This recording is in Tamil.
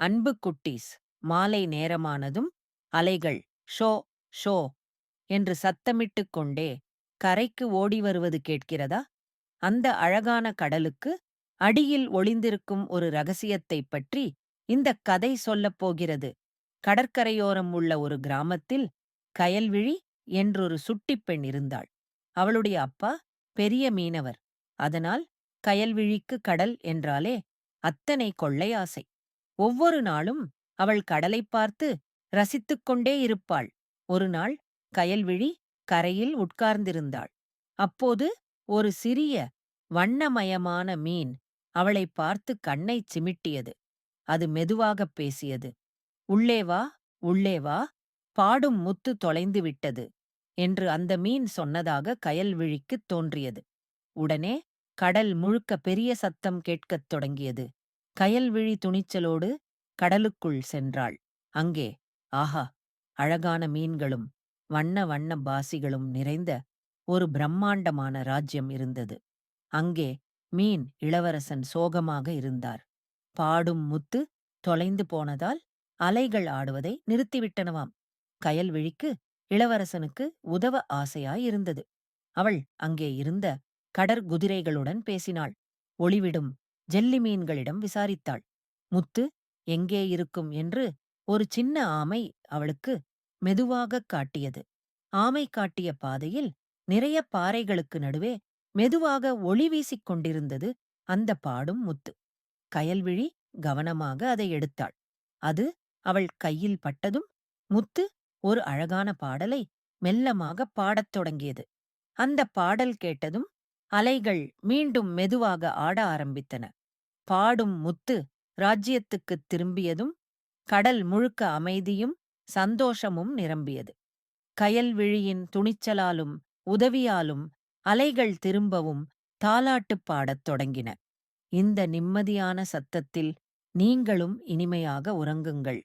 அன்பு குட்டீஸ் மாலை நேரமானதும் அலைகள் ஷோ ஷோ என்று சத்தமிட்டுக் கொண்டே கரைக்கு ஓடி வருவது கேட்கிறதா? அந்த அழகான கடலுக்கு அடியில் ஒளிந்திருக்கும் ஒரு ரகசியத்தைப் பற்றி இந்தக் கதை சொல்லப் போகிறது. கடற்கரையோரம் உள்ள ஒரு கிராமத்தில் கயல்விழி என்றொரு சுட்டிப் பெண் இருந்தாள். அவளுடைய அப்பா பெரிய மீனவர். அதனால் கயல்விழிக்கு கடல் என்றாலே அத்தனை கொள்ளை ஆசை. ஒவ்வொரு நாளும் அவள் கடலைப் பார்த்து ரசித்துக் கொண்டே இருப்பாள். ஒரு நாள் கயல்விழி கரையில் உட்கார்ந்திருந்தாள். அப்போது ஒரு சிறிய வண்ணமயமான மீன் அவளைப் பார்த்து கண்ணைச் சிமிட்டியது. அது மெதுவாகப் பேசியது. உள்ளே வா உள்ளே வா பாடும் முத்து தொலைந்து விட்டது என்று அந்த மீன் சொன்னதாக கயல்விழிக்குத் தோன்றியது. உடனே கடல் முழுக்க பெரிய சத்தம் கேட்கத் தொடங்கியது. கயல்விழி துணிச்சலோடு கடலுக்குள் சென்றாள். அங்கே ஆஹா அழகான மீன்களும் வண்ண வண்ண பாசிகளும் நிறைந்த ஒரு பிரம்மாண்டமான ராஜ்யம் இருந்தது. அங்கே மீன் இளவரசன் சோகமாக இருந்தார். பாடும் முத்து தொலைந்து போனதால் அலைகள் ஆடுவதை நிறுத்திவிட்டனவாம். கயல்விழிக்கு இளவரசனுக்கு உதவ ஆசையாயிருந்தது அவள் அங்கே இருந்த கடற்குதிரைகளுடன் பேசினாள். ஒளிவிடும் ஜெல்லி மீன்களிடம் விசாரித்தாள். முத்து எங்கே இருக்கும்? என்று ஒரு சின்ன ஆமை அவளுக்கு மெதுவாகக் காட்டியது. ஆமை காட்டிய பாதையில் நிறைய பாறைகளுக்கு நடுவே மெதுவாக ஒளி வீசிக் கொண்டிருந்தது அந்த பாடும் முத்து. கயல்விழி கவனமாக அதை எடுத்தாள். அது அவள் கையில் பட்டதும் முத்து ஒரு அழகான பாடலை மெல்லமாக பாடத் தொடங்கியது. அந்த பாடல் கேட்டதும் அலைகள் மீண்டும் மெதுவாக ஆட ஆரம்பித்தன. பாடும் முத்து ராஜ்யத்துக்குத் திரும்பியதும் கடல் முழுக்க அமைதியும் சந்தோஷமும் நிரம்பியது. கயல்விழியின் துணிச்சலாலும் உதவியாலும் அலைகள் திரும்பவும் தாலாட்டுப் பாடத் தொடங்கின. இந்த நிம்மதியான சத்தத்தில் நீங்களும் இனிமையாக உறங்குங்கள்.